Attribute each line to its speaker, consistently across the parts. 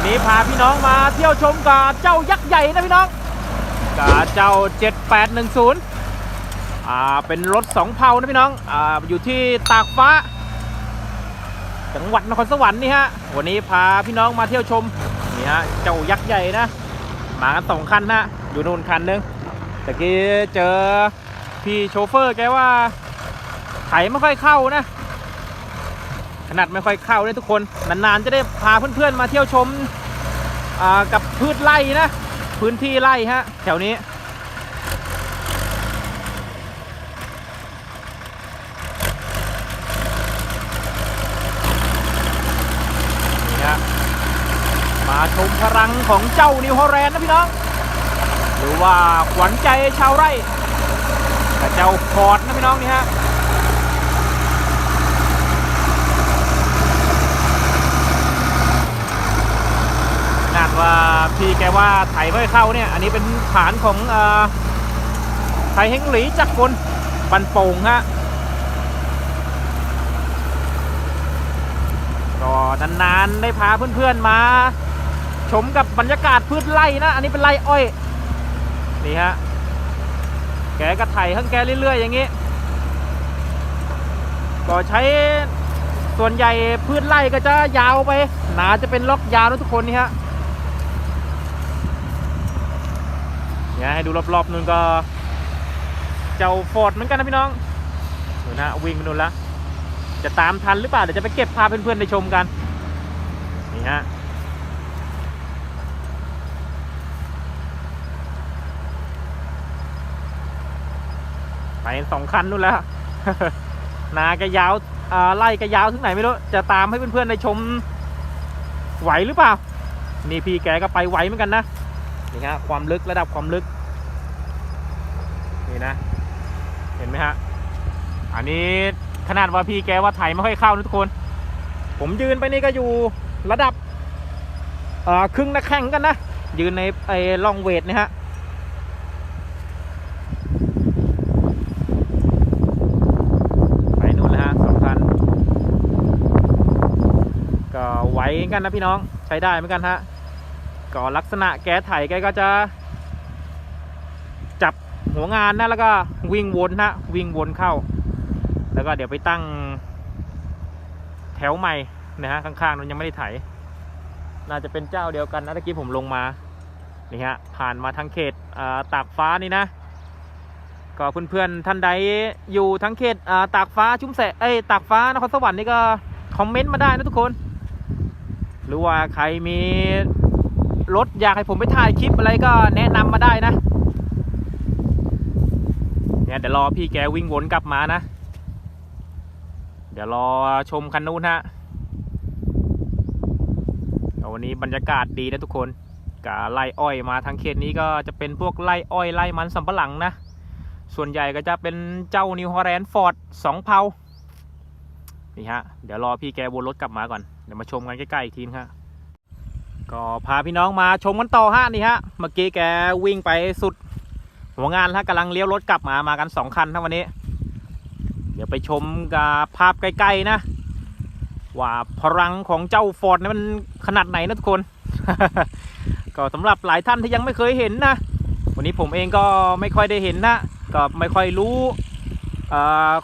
Speaker 1: ันนี้พาพี่น้องมาเที่ยวชมกับเจ้ายักษ์ใหญ่นะพี่น้องกับเจ้า 7810อ่าเป็นรถสองเพานะพี่น้องอ่าอยู่ที่ตากฟ้า จังหวัดนครสวรรค์นี่ฮะวันนี้พาพี่น้องมาเที่ยวชมนี่ฮะเจ้ายักษ์ใหญ่นะมากันสองคันนะอยู่นู่นคันหนึงตะกี้เจอพี่โชเฟอร์แกว่าไถไม่ค่อยเข้านะ ขนาดไม่ค่อยเข้าเลยทุกคน นานๆจะได้พาเพื่อนๆมาเที่ยวชมกับพืชไร่นะ พื้นที่ไร่ฮะ แถวนี้ นี่ฮะ มาชมพลังของเจ้านิวฮอลแลนด์นะพี่น้อง หรือว่าขวัญใจชาวไร่กับเจ้าฟอร์ดนะพี่น้องนี่ฮะ ขนาด ว่าพี่แกว่าไถไม่เข้าเนี่ย อันนี้เป็นฐานของอไถเฮงหลีจักรกลบันโป่งฮะก็นานๆได้พาเพื่อนๆมา ชมกับบรรยากาศพืชไร่นะ อันนี้เป็นไร่อ้อย นี่ฮะ แกก็ไถข้างแกเรื่อยๆอย่างนี้ ก็ใช้ส่วนใหญ่พืชไร่ก็จะยาวไป หนาจะเป็นล็อกยาวนะทุกคนนี่ฮะ เนี่ยให้ดูรอบๆนู่นก็ เจ้าฟอร์ดเหมือนกันนะพี่น้องดูนะวิ่งไปนู่นละจะตามทันหรือเปล่าเดี๋ยวจะไปเก็บพาเพื่อนๆได้ชมกันนี่ฮะไปสองคันนู่นแล้วนาก็ยาวอ่าไล่ก็ยาวถึงไหนไม่รู้ จะตามให้เพื่อนๆได้ชมไหวหรือเปล่า นี่พี่แกก็ไปไหวเหมือนกันนะ นี่ฮะความลึกระดับความลึก นี่นะ เห็นไหมฮะ อันนี้ขนาดว่าพี่แกว่าไถไม่ค่อยเข้านะทุกคน ผมยืนไปนี่ก็อยู่ระดับครึ่งนักแข่งกันนะ ยืนในไอ้ล่องเวทนี่ฮะไปนู่นแล้วฮะสองพันก็ไหวเหมือนกันนะพี่น้องใช้ได้เหมือนกันฮะ ก็ลักษณะแกไถแกก็จะ จับหัวงานนะแล้วก็วิ่งวนนะวิ่งวนเข้า แล้วก็เดี๋ยวไปตั้ง แถวใหม่นะฮะข้างๆนั้นยังไม่ได้ไถ น่าจะเป็นเจ้าเดียวกันนะตะกี้ผมลงมานี่ฮะผ่านมาทางเขตตากฟ้านี่นะก็เพื่อนๆท่านใดอยู่ทั้งเขตตากฟ้าชุ่มแสเอ้ตากฟ้านครสวรรค์นี่ก็คอมเมนต์มาได้นะทุกคน หรือว่าใครมี รถอยากให้ผมไปถ่ายคลิปอะไรก็แนะนำมาได้นะ เนี่ยเดี๋ยวรอพี่แกวิ่งวนกลับมานะ เดี๋ยวรอชมคันนู้นฮะวันนี้บรรยากาศดีนะทุกคนกะไล่อ้อยมาทางเขตนี้ก็จะเป็นพวกไล่อ้อยไล่มันสำปะหลังนะ ส่วนใหญ่ก็จะเป็นเจ้านิวฮอลแลนด์ฟอร์ดสองเพานี่ฮะ เดี๋ยวรอพี่แกวนรถกลับมาก่อน เดี๋ยวมาชมกันใกล้ๆอีกทีนะฮะ ก็พาพี่น้องมาชมกันต่อฮะนี่ฮะ เมื่อกี้แกวิ่งไปสุด หัวงานฮะกำลังเลี้ยวรถกลับมามากันสองคันทั้งวันนี้ เดี๋ยวไปชมกับภาพใกล้ๆนะ ว่าพลังของเจ้าฟอร์ดนี่มันขนาดไหนนะทุกคน ก็สำหรับหลายท่านที่ยังไม่เคยเห็นนะ วันนี้ผมเองก็ไม่ค่อยได้เห็นนะก็ไม่ค่อยรู้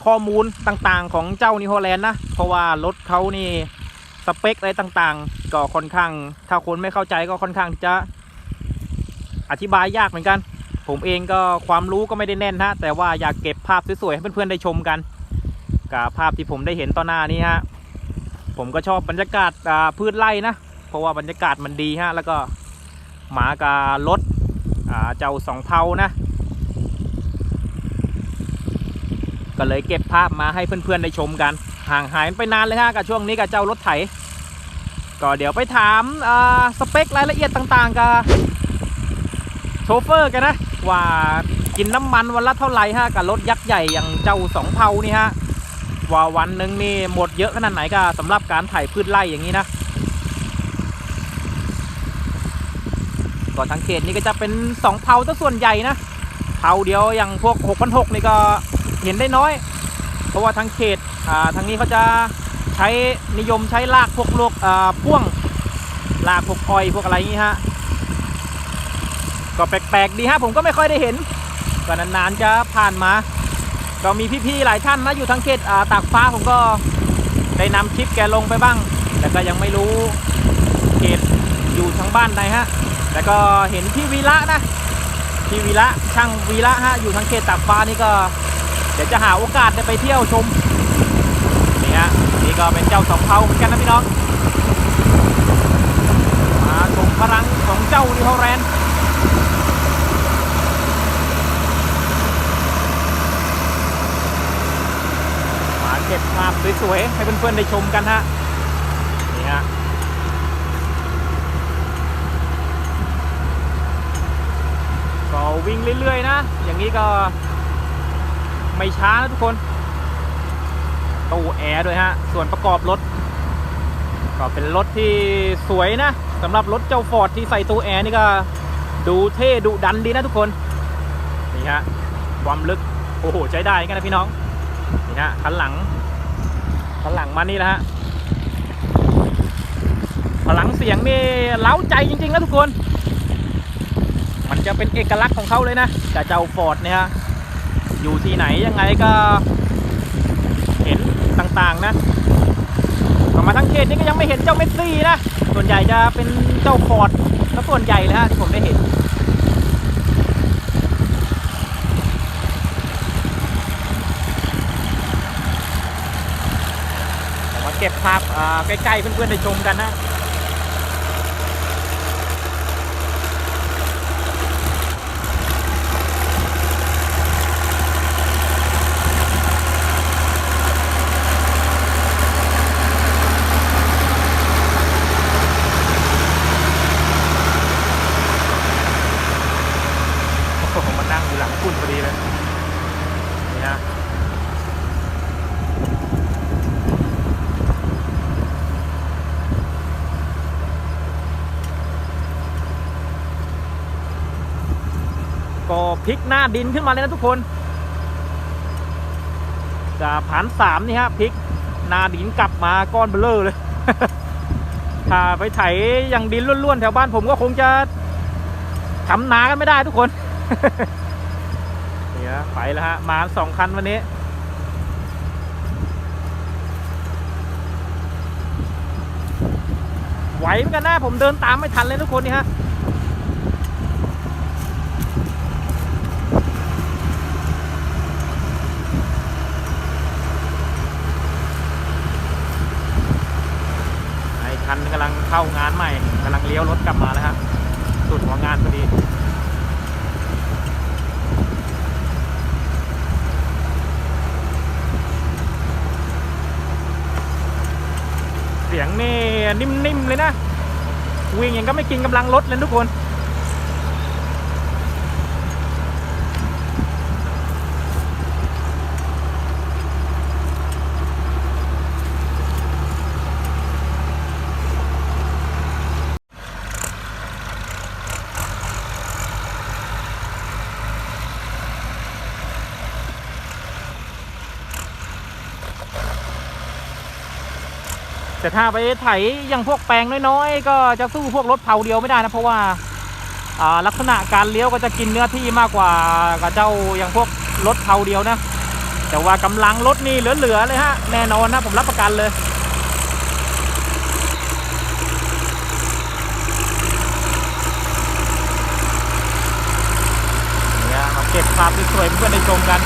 Speaker 1: ข้อมูลต่างๆของเจ้านิวฮแลนด์นะ เพราะว่ารถเขานี่สเปคอะไรต่างๆ ก็ค่อนข้าง ถ้าคนไม่เข้าใจก็ค่อนข้างจะอธิบายยากเหมือนกัน ผมเองก็ความรู้ก็ไม่ได้แน่นฮะแต่ว่าอยากเก็บภาพสวยๆให้เพื่อนๆได้ชมกันกับภาพที่ผมได้เห็นต่อหน้านี้ฮะผมก็ชอบบรรยากาศพืชไร่นะ เพราะว่าบรรยากาศมันดีฮะแล้วก็หมากับรถเจ้าสองเผานะก็เลยเก็บภาพมาให้เพื่อนๆได้ชมกัน ห่างหายไปนานเลยฮะกับช่วงนี้กับเจ้ารถไถ ก็เดี๋ยวไปถามสเปครายละเอียดต่างๆกับโชเฟอร์กันนะ ว่ากินน้ำมันวันละเท่าไหร่ฮะกับรถยักษ์ใหญ่อย่างเจ้าสองเผานี่ฮะว่าวันหนึ่งนี่หมดเยอะขนาดไหนก็สำหรับการไถพืชไร่อย่างนี้นะก็ทางเขตนี้ก็จะเป็นสองเผาซะส่วนใหญ่นะเผาเดียวอย่างพวก6 6 0นี่ก็เห็นได้น้อย เพราะว่าทางเขตทางนี้เขาจะ ใช้นิยมใช้ลากพวกลวกพ่วงลากพวกอ้อยพวกอะไรอย่างงี้ฮะก็แปลกๆดีฮะผมก็ไม่ค่อยได้เห็นก็นานๆจะผ่านมา ก็มีพี่ๆหลายท่านนะอยู่ทางเขตตากฟ้าผมก็ได้นำคลิปแกลงไปบ้าง แต่ก็ยังไม่รู้เขตอยู่ทางบ้านไหนฮะแต่ก็เห็นพี่วีระนะพี่วีระช่างวีระฮะอยู่ทางเขตตากฟ้านี่ก็เดี๋ยวจะหาโอกาสได้ไปเที่ยวชม ก็เป็นเจ้าสองเผาเหมือนกันนะพี่น้อง มาชมพลังของเจ้านิโฮแรนมาเก็บภาพสวยๆให้เพื่อนๆได้ชมกันฮะ นี่ฮะก็วิ่งเรื่อยๆนะ อย่างนี้ก็ไม่ช้านะทุกคน ตู้แอร์ด้วยฮะ ส่วนประกอบรถ ก็เป็นรถที่สวยนะสำหรับรถเจ้าฟอร์ดที่ใส่ตู้แอร์นี่ก็ดูเท่ดุดันดีนะทุกคน นี่ฮะ ความลึก โอ้โห ใช้ได้กันนะพี่น้อง นี่ฮะคันหลังคันหลังมานี่แหละฮะพลังเสียงนี่เล้าใจจริงๆนะทุกคน มันจะเป็นเอกลักษณ์ของเขาเลยนะแต่เจ้าฟอร์ดเนี่ยอยู่ที่ไหนยังไงก็ ต่างๆนะออกมาทั้งเขตนี่ก็ยังไม่เห็นเจ้าเมสซี่นะ ส่วนใหญ่จะเป็นเจ้าฟอร์ดแล้วส่วนใหญ่เลยฮะที่ผมได้เห็นมาเก็บภาพอ่าใกล้ๆเพื่อนๆได้ชมกันนะ โอ้โห มันนั่งอยู่หลังคุณพอดีเลยนี่นะก็พลิกหน้าดินขึ้นมาเลยนะทุกคนจากผ่านสามนี่ฮะพลิกหน้าดินกลับมาก้อนเบลเลอร์เลยถ้าไปไถอย่างดินล้วนๆแถวบ้านผมก็คงจะทำนากันไม่ได้ทุกคน นะไปแล้วฮะ มาสองคันวันนี้ ไหวเหมือนกันนะผมเดินตามไม่ทันเลยทุกคนนี่ฮะไอ้คันกำลังเข้างานใหม่กำลังเลี้ยวรถกลับมาแล้วฮะสุดหัวงานพอดี สียงนี่นิ่มๆเลยนะ วิ่งยังก็ไม่กินกำลังรถเลยทุกคน แต่ถ้าไปไถอย่างพวกแปลงน้อยๆ ก็จะสู้พวกรถเผาเดียวไม่ได้นะ เพราะว่าลักษณะการเลี้ยวก็จะกินเนื้อที่มากกว่ากับเจ้าอย่างพวกรถเผาเดียวนะ แต่ว่ากำลังรถนี่เหลือๆเลยฮะแน่นอนนะผมรับประกันเลยเนี่ยมาเก็บภาพสวยๆเพื่อนได้ชมกัน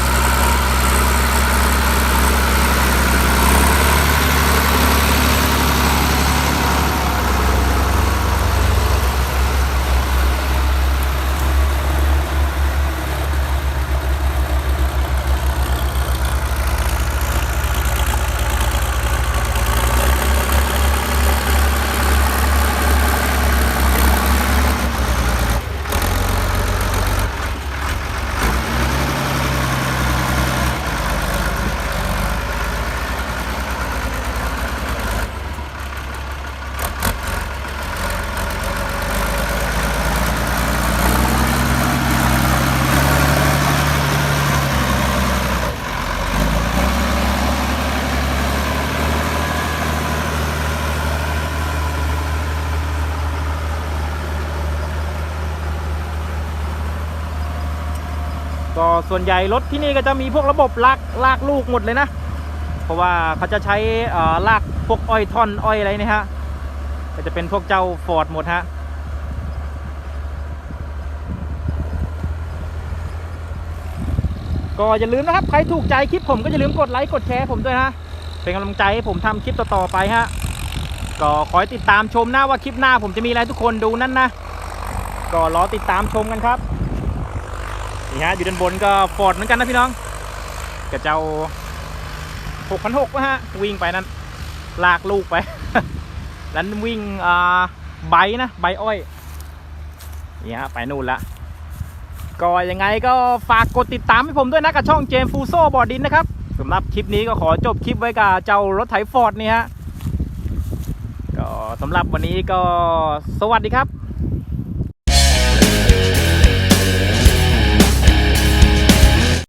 Speaker 1: ก็ส่วนใหญ่รถที่นี่ก็จะมีพวกระบบลากลากลูกหมดเลยนะ เพราะว่าเขาจะใช้อ่อลากพวกอ้อยท่อนอ้อยอะไรนี่ยฮะก็จะเป็นพวกเจ้าฟอร์ดหมดฮะก็อย่าลืมนะครับ ใครถูกใจคลิปผมก็อย่าลืมกดไลค์กดแชร์ผมด้วยนะเป็นกำลังใจให้ผมทำคลิปต่อๆไปฮะก็ขอให้ติดตามชมหนะว่าคลิปหน้าผมจะมีอะไรทุกคนดูนั่นนะ ก็รอติดตามชมกันครับ นี่ฮะอยู่ด้านบนก็ฟอร์ดเหมือนกันนะพี่น้องกับเจ้า6,600นะฮะวิ่งไปนั้น ลากลูกไป แล้ววิ่งอ่าใบนะใบอ้อยนี่ฮะไปนู่นละก็ยังไงก็ฝากกดติดตามให้ผมด้วยนะกับช่องเจมฟูโซบอร์ดินนะครับสำหรับคลิปนี้ก็ขอจบคลิปไว้กับเจ้ารถไถฟอร์ดนี่ฮะก็สำหรับวันนี้ก็สวัสดีครับ